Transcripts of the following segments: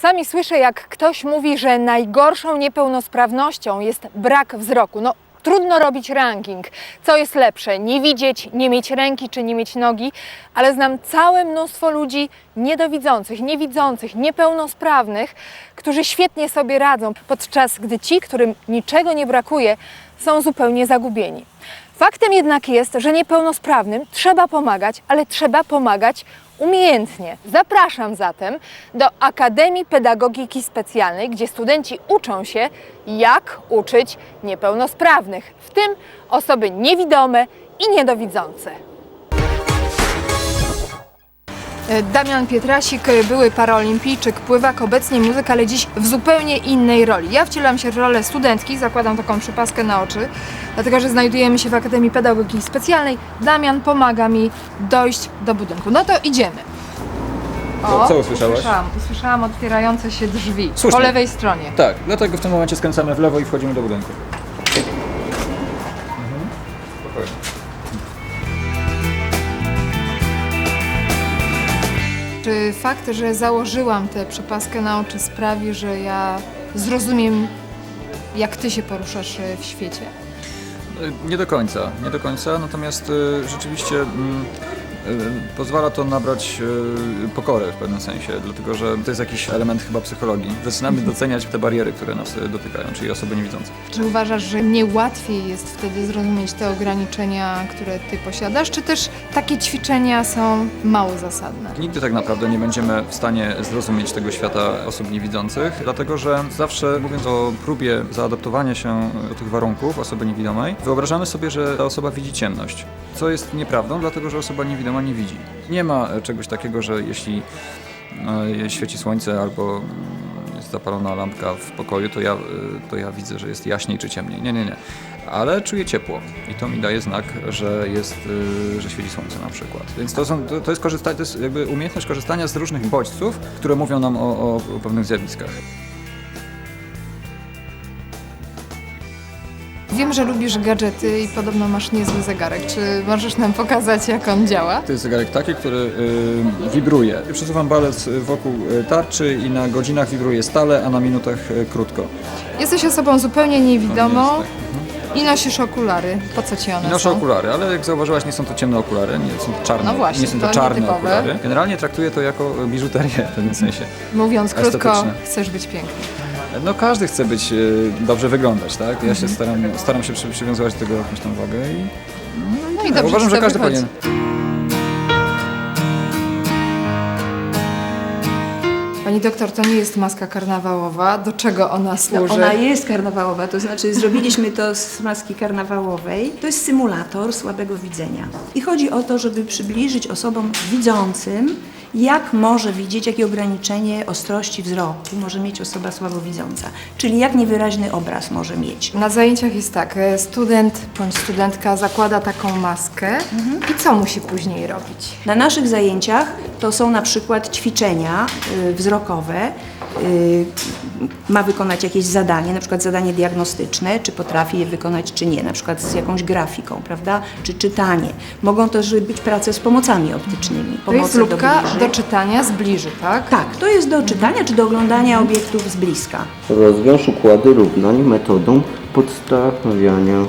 Czasami słyszę, jak ktoś mówi, że najgorszą niepełnosprawnością jest brak wzroku. No, trudno robić ranking. Co jest lepsze? Nie widzieć, nie mieć ręki czy nie mieć nogi, ale znam całe mnóstwo ludzi niedowidzących, niewidzących, niepełnosprawnych, którzy świetnie sobie radzą, podczas gdy ci, którym niczego nie brakuje, są zupełnie zagubieni. Faktem jednak jest, że niepełnosprawnym trzeba pomagać, ale trzeba pomagać umiejętnie. Zapraszam zatem do Akademii Pedagogiki Specjalnej, gdzie studenci uczą się, jak uczyć niepełnosprawnych, w tym osoby niewidome i niedowidzące. Damian Pietrasik, były paraolimpijczyk, pływak, obecnie muzyk, ale dziś w zupełnie innej roli. Ja wcielam się w rolę studentki, zakładam taką przypaskę na oczy, dlatego że znajdujemy się w Akademii Pedagogiki Specjalnej. Damian pomaga mi dojść do budynku. No to idziemy. Co- co usłyszałaś? Usłyszałam, usłyszałam otwierające się drzwi Słusznie. po lewej stronie. Tak, dlatego w tym momencie skręcamy w lewo i wchodzimy do budynku. Mhm. Spokojnie. Czy fakt, że założyłam tę przepaskę na oczy sprawi, że ja zrozumiem, jak ty się poruszasz e, w świecie? Y, Nie do końca, nie do końca, natomiast y, rzeczywiście mm, y, pozwala to nabrać y, pokory w pewnym sensie, dlatego że to jest jakiś element chyba psychologii. Zaczynamy doceniać te bariery, które nas y, dotykają, czyli osoby niewidzące. Czy uważasz, że nie łatwiej jest wtedy zrozumieć te ograniczenia, które ty posiadasz, czy też takie ćwiczenia są mało zasadne? Nigdy tak naprawdę nie będziemy w stanie zrozumieć tego świata osób niewidzących, dlatego że zawsze mówiąc o próbie zaadaptowania się do tych warunków osoby niewidomej, wyobrażamy sobie, że ta osoba widzi ciemność, co jest nieprawdą, dlatego że osoba niewidoma nie widzi. Nie ma czegoś takiego, że jeśli e, świeci słońce albo zapalona lampka w pokoju, to ja, e, to ja widzę, że jest jaśniej czy ciemniej. Nie, nie, nie. Ale czuję ciepło i to mi daje znak, że jest, y, że świeci słońce na przykład. Więc to, są, to, to, jest korzysta- to jest jakby umiejętność korzystania z różnych bodźców, które mówią nam o, o, o pewnych zjawiskach. Wiem, że lubisz gadżety i podobno masz niezły zegarek. Czy możesz nam pokazać, jak on działa? To jest zegarek taki, który y, wibruje. Przesuwam palec wokół y, tarczy i na godzinach wibruje stale, a na minutach y, krótko. Jesteś osobą zupełnie niewidomą To nie jest tak. i nosisz okulary. Po co ci one Noszę są? okulary, ale jak zauważyłaś, nie są to ciemne okulary, nie są to czarne, No właśnie, nie są to, to czarne nietypowe. okulary. Generalnie traktuję to jako biżuterię w pewnym sensie. Mówiąc krótko, Estetyczne. chcesz być piękny. No każdy chce być, y, dobrze wyglądać, tak? Ja Mhm. się staram, staram się przy, przywiązywać do tego jakąś tam wagę i No i ja dobrze uważam, ci że to każdy wychodzi. powinien. Pani doktor, to nie jest maska karnawałowa. Do czego ona No, służy? ona jest karnawałowa, to znaczy zrobiliśmy to z maski karnawałowej. To jest symulator słabego widzenia. I chodzi o to, żeby przybliżyć osobom widzącym, jak może widzieć, jakie ograniczenie ostrości wzroku może mieć osoba słabowidząca. Czyli jak niewyraźny obraz może mieć. Na zajęciach jest tak, e, student bądź studentka zakłada taką maskę i co musi później robić? Na naszych zajęciach to są na przykład ćwiczenia y, wzrokowe. Y, ma wykonać jakieś zadanie, na przykład zadanie diagnostyczne, czy potrafi je wykonać, czy nie, na przykład z jakąś grafiką, prawda, czy czytanie. Mogą też być prace z pomocami optycznymi. To jest do lubka bliży. do czytania z bliży, tak? Tak, to jest do czytania, czy do oglądania obiektów z bliska. Rozwiąż układy równań metodą podstawiania.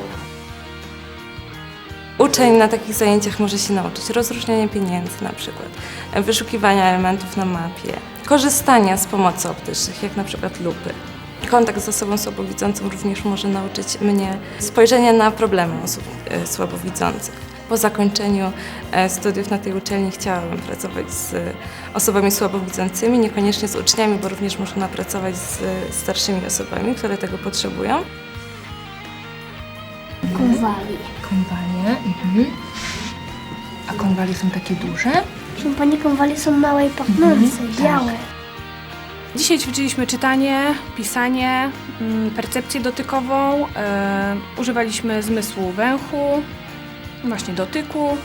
Uczeń na takich zajęciach może się nauczyć rozróżniania pieniędzy na przykład, wyszukiwania elementów na mapie, korzystania z pomocy optycznych, jak na przykład lupy. Kontakt z osobą słabowidzącą również może nauczyć mnie spojrzenia na problemy osób e, słabowidzących. Po zakończeniu e, studiów na tej uczelni chciałabym pracować z osobami słabowidzącymi, niekoniecznie z uczniami, bo również można pracować z starszymi osobami, które tego potrzebują. konwali. Konwalie. Mhm. A konwalie są takie duże? Szampanie konwali są małe i pachnące, białe. Dzisiaj ćwiczyliśmy czytanie, pisanie, mm, percepcję dotykową, e, używaliśmy zmysłu węchu, właśnie dotyku,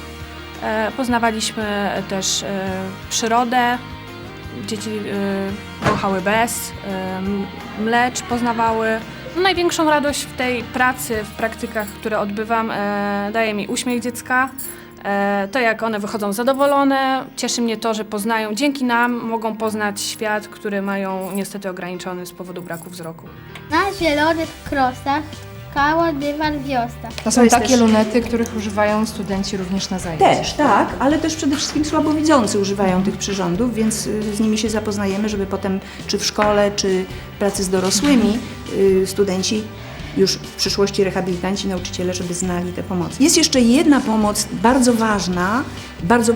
e, poznawaliśmy też e, przyrodę, dzieci e, wąchały bez, e, m- mlecz poznawały. Największą radość w tej pracy, w praktykach, które odbywam, e, daje mi uśmiech dziecka, e, to jak one wychodzą zadowolone. Cieszy mnie to, że poznają, dzięki nam mogą poznać świat, który mają niestety ograniczony z powodu braku wzroku. Na zielonych krosach koło dywan wiosna. To są jest takie też- lunety, których używają studenci również na zajęciach. Też, tak, ale też przede wszystkim słabowidzący używają tych przyrządów, więc y, z nimi się zapoznajemy, żeby potem czy w szkole, czy w pracy z dorosłymi y, studenci już w przyszłości rehabilitanci, nauczyciele, żeby znali tę pomoc. Jest jeszcze jedna pomoc bardzo ważna, bardzo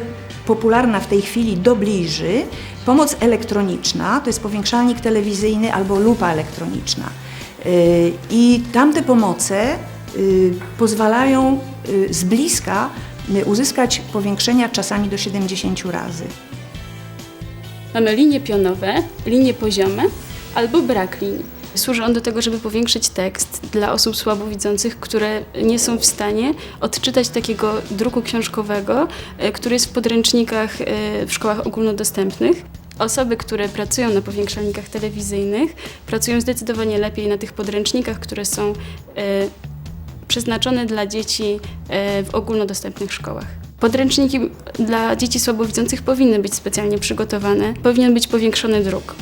popularna w tej chwili do bliży, pomoc elektroniczna, to jest powiększalnik telewizyjny albo lupa elektroniczna. Y, I tamte pomoce y, pozwalają y, z bliska uzyskać powiększenia czasami do 70 razy. Mamy linie pionowe, linie poziome albo brak linii. Służy on do tego, żeby powiększyć tekst dla osób słabowidzących, które nie są w stanie odczytać takiego druku książkowego, który jest w podręcznikach w szkołach ogólnodostępnych. Osoby, które pracują na powiększalnikach telewizyjnych, pracują zdecydowanie lepiej na tych podręcznikach, które są e, przeznaczone dla dzieci e, w ogólnodostępnych szkołach. Podręczniki dla dzieci słabowidzących powinny być specjalnie przygotowane. Powinien być powiększony druk.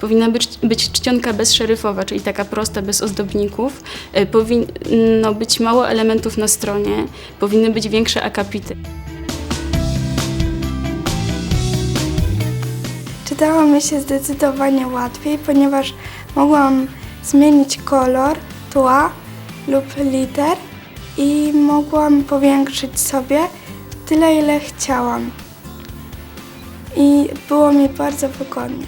Powinna być, być czcionka bezszeryfowa, czyli taka prosta, bez ozdobników. E, Powinno być mało elementów na stronie. Powinny być większe akapity. Czytało mi się zdecydowanie łatwiej, ponieważ mogłam zmienić kolor, tła lub liter i mogłam powiększyć sobie tyle, ile chciałam. I było mi bardzo wygodnie.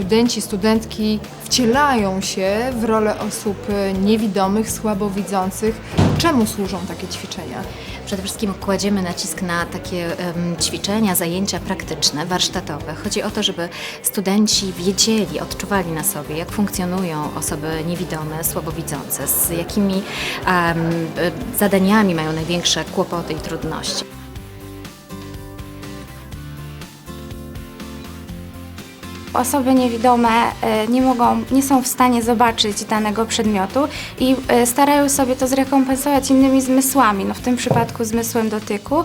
Studenci, studentki wcielają się w rolę osób niewidomych, słabowidzących. Czemu służą takie ćwiczenia? Przede wszystkim kładziemy nacisk na takie em, ćwiczenia, zajęcia praktyczne, warsztatowe. Chodzi o to, żeby studenci wiedzieli, odczuwali na sobie, jak funkcjonują osoby niewidome, słabowidzące, z jakimi e, zadaniami mają największe kłopoty i trudności. Osoby niewidome e, nie mogą, nie są w stanie zobaczyć danego przedmiotu i e, starają sobie to zrekompensować innymi zmysłami, no w tym przypadku zmysłem dotyku.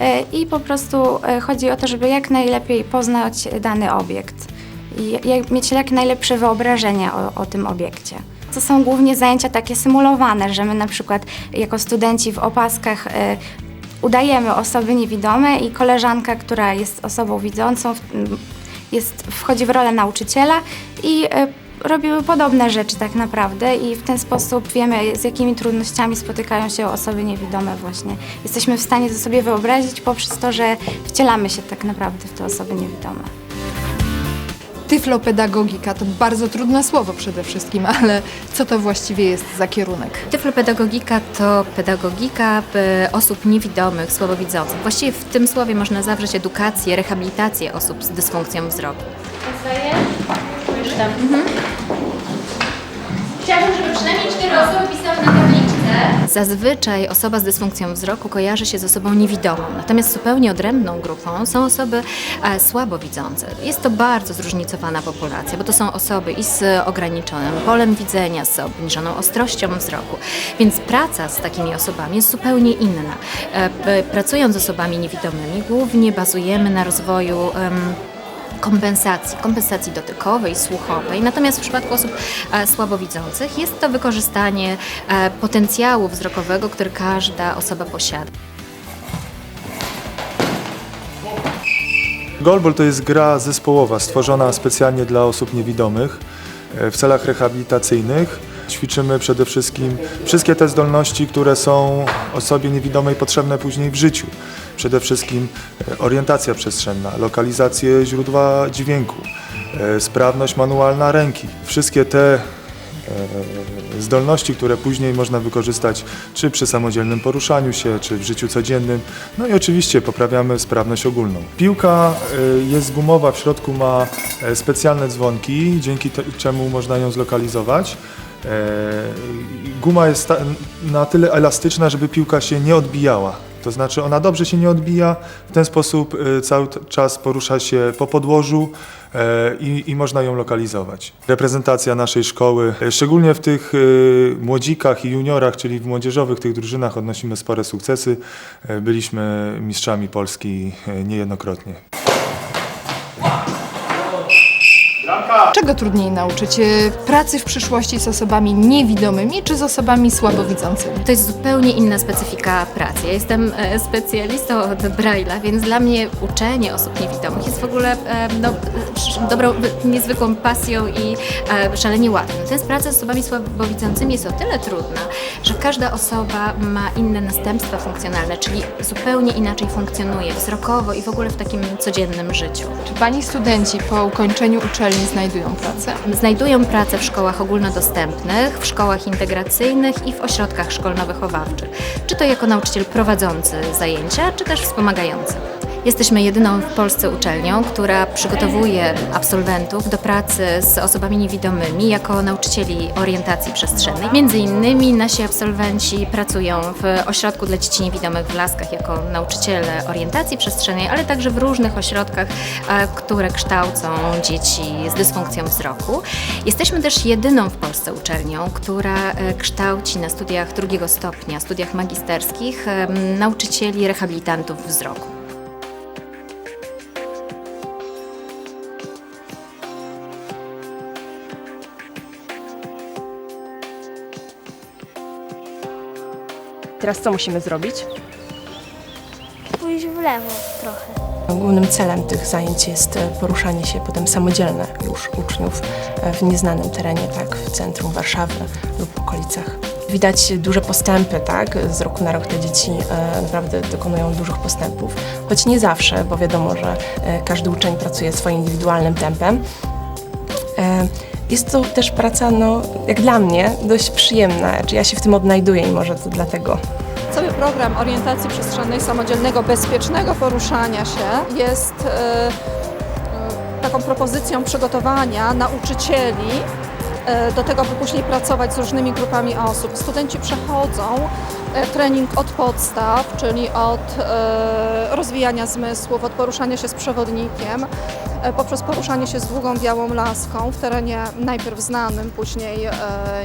E, I po prostu chodzi o to, żeby jak najlepiej poznać dany obiekt i mieć jak najlepsze wyobrażenie o, o tym obiekcie. To są głównie zajęcia takie symulowane, że my na przykład jako studenci w opaskach udajemy osoby niewidome i koleżanka, która jest osobą widzącą, jest, wchodzi w rolę nauczyciela i e, robimy podobne rzeczy tak naprawdę i w ten sposób wiemy, z jakimi trudnościami spotykają się osoby niewidome właśnie. Jesteśmy w stanie to sobie wyobrazić poprzez to, że wcielamy się tak naprawdę w te osoby niewidome. Tyflopedagogika to bardzo trudne słowo przede wszystkim, ale co to właściwie jest za kierunek? Tyflopedagogika to pedagogika e, osób niewidomych, słabowidzących. Właściwie w tym słowie można zawrzeć edukację, rehabilitację osób z dysfunkcją wzroku. Chciałabym, żeby przynajmniej cztery osoby pisały na. Zazwyczaj osoba z dysfunkcją wzroku kojarzy się z osobą niewidomą, natomiast zupełnie odrębną grupą są osoby e, słabowidzące. Jest to bardzo zróżnicowana populacja, bo to są osoby i z ograniczonym polem widzenia, z obniżoną ostrością wzroku, więc praca z takimi osobami jest zupełnie inna. E, Pracując z osobami niewidomymi głównie bazujemy na rozwoju kompensacji, kompensacji dotykowej, słuchowej. Natomiast w przypadku osób e, słabowidzących jest to wykorzystanie e, potencjału wzrokowego, który każda osoba posiada. Goalball to jest gra zespołowa stworzona specjalnie dla osób niewidomych e, w celach rehabilitacyjnych. Ćwiczymy przede wszystkim wszystkie te zdolności, które są osobie niewidomej potrzebne później w życiu. Przede wszystkim e, orientacja przestrzenna, lokalizację źródła dźwięku, e, sprawność manualna ręki. Wszystkie te e, zdolności, które później można wykorzystać czy przy samodzielnym poruszaniu się, czy w życiu codziennym. No i oczywiście poprawiamy sprawność ogólną. Piłka jest gumowa, w środku ma specjalne dzwonki, dzięki czemu można ją zlokalizować. Guma jest na tyle elastyczna, żeby piłka się nie odbijała. To znaczy ona dobrze się nie odbija, w ten sposób y, cały czas porusza się po podłożu e, i, i można ją lokalizować. Reprezentacja naszej szkoły, e, szczególnie w tych y, młodzikach i juniorach, czyli w młodzieżowych tych drużynach odnosimy spore sukcesy. E, Byliśmy mistrzami Polski niejednokrotnie. Czego trudniej nauczyć? E, Pracy w przyszłości z osobami niewidomymi czy z osobami słabowidzącymi? To jest zupełnie inna specyfika pracy. Ja jestem e, specjalistą od Braille'a, więc dla mnie uczenie osób niewidomych jest w ogóle e, no, sz- dobrą, niezwykłą pasją i e, szalenie łatwą. Natomiast praca z osobami słabowidzącymi jest o tyle trudna, że każda osoba ma inne następstwa funkcjonalne, czyli zupełnie inaczej funkcjonuje wzrokowo i w ogóle w takim codziennym życiu. Czy Pani studenci po ukończeniu uczelni znajdują pracę? Znajdują pracę w szkołach ogólnodostępnych, w szkołach integracyjnych i w ośrodkach szkolno-wychowawczych. Czy to jako nauczyciel prowadzący zajęcia, czy też wspomagający. Jesteśmy jedyną w Polsce uczelnią, która przygotowuje absolwentów do pracy z osobami niewidomymi jako nauczycieli orientacji przestrzennej. Między innymi nasi absolwenci pracują w ośrodku dla dzieci niewidomych w Laskach jako nauczyciele orientacji przestrzennej, ale także w różnych ośrodkach, e, które kształcą dzieci z dysfunkcją wzroku. Jesteśmy też jedyną w Polsce uczelnią, która e, kształci na studiach drugiego stopnia, studiach magisterskich, em, nauczycieli rehabilitantów wzroku. Teraz co musimy zrobić? Pójść w lewo trochę. Głównym celem tych zajęć jest e, poruszanie się potem samodzielne już uczniów e, w nieznanym terenie, tak, w centrum Warszawy lub okolicach. Widać duże postępy, tak? Z roku na rok te dzieci e, naprawdę dokonują dużych postępów, choć nie zawsze, bo wiadomo, że e, każdy uczeń pracuje swoim indywidualnym tempem. Jest to też praca, no, jak dla mnie, dość przyjemna, czy ja się w tym odnajduję i może to dlatego. Cały program orientacji przestrzennej, samodzielnego, bezpiecznego poruszania się jest e, taką propozycją przygotowania nauczycieli e, do tego, by później pracować z różnymi grupami osób. Studenci przechodzą trening od podstaw, czyli od rozwijania zmysłów, od poruszania się z przewodnikiem, poprzez poruszanie się z długą białą laską w terenie najpierw znanym, później e,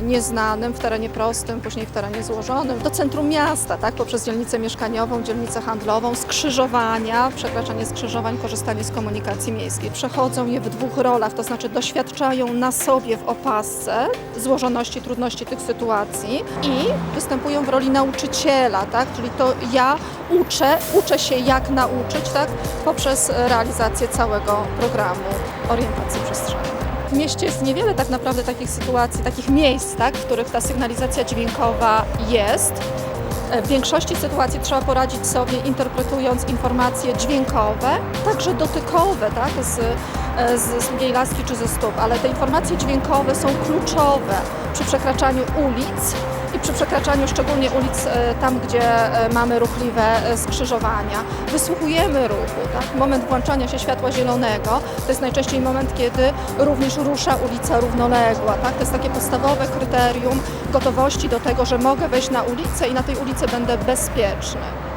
nieznanym, w terenie prostym, później w terenie złożonym, do centrum miasta, tak, poprzez dzielnicę mieszkaniową, dzielnicę handlową, skrzyżowania, przekraczanie skrzyżowań, korzystanie z komunikacji miejskiej. Przechodzą je w dwóch rolach, to znaczy doświadczają na sobie w opasce złożoności, trudności tych sytuacji i występują w roli nauczyciela, tak, czyli to ja uczę, uczę się jak nauczyć, tak, poprzez realizację całego programu orientacji przestrzennej. W mieście jest niewiele tak naprawdę takich sytuacji, takich miejsc, tak, w których ta sygnalizacja dźwiękowa jest. W większości sytuacji trzeba poradzić sobie interpretując informacje dźwiękowe, także dotykowe, tak, z, z, z długiej laski czy ze stóp, ale te informacje dźwiękowe są kluczowe przy przekraczaniu ulic przy przekraczaniu szczególnie ulic e, tam, gdzie e, mamy ruchliwe e, skrzyżowania. Wysłuchujemy ruchu, tak? Moment włączania się światła zielonego to jest najczęściej moment, kiedy również rusza ulica równoległa, tak? To jest takie podstawowe kryterium gotowości do tego, że mogę wejść na ulicę i na tej ulicy będę bezpieczny.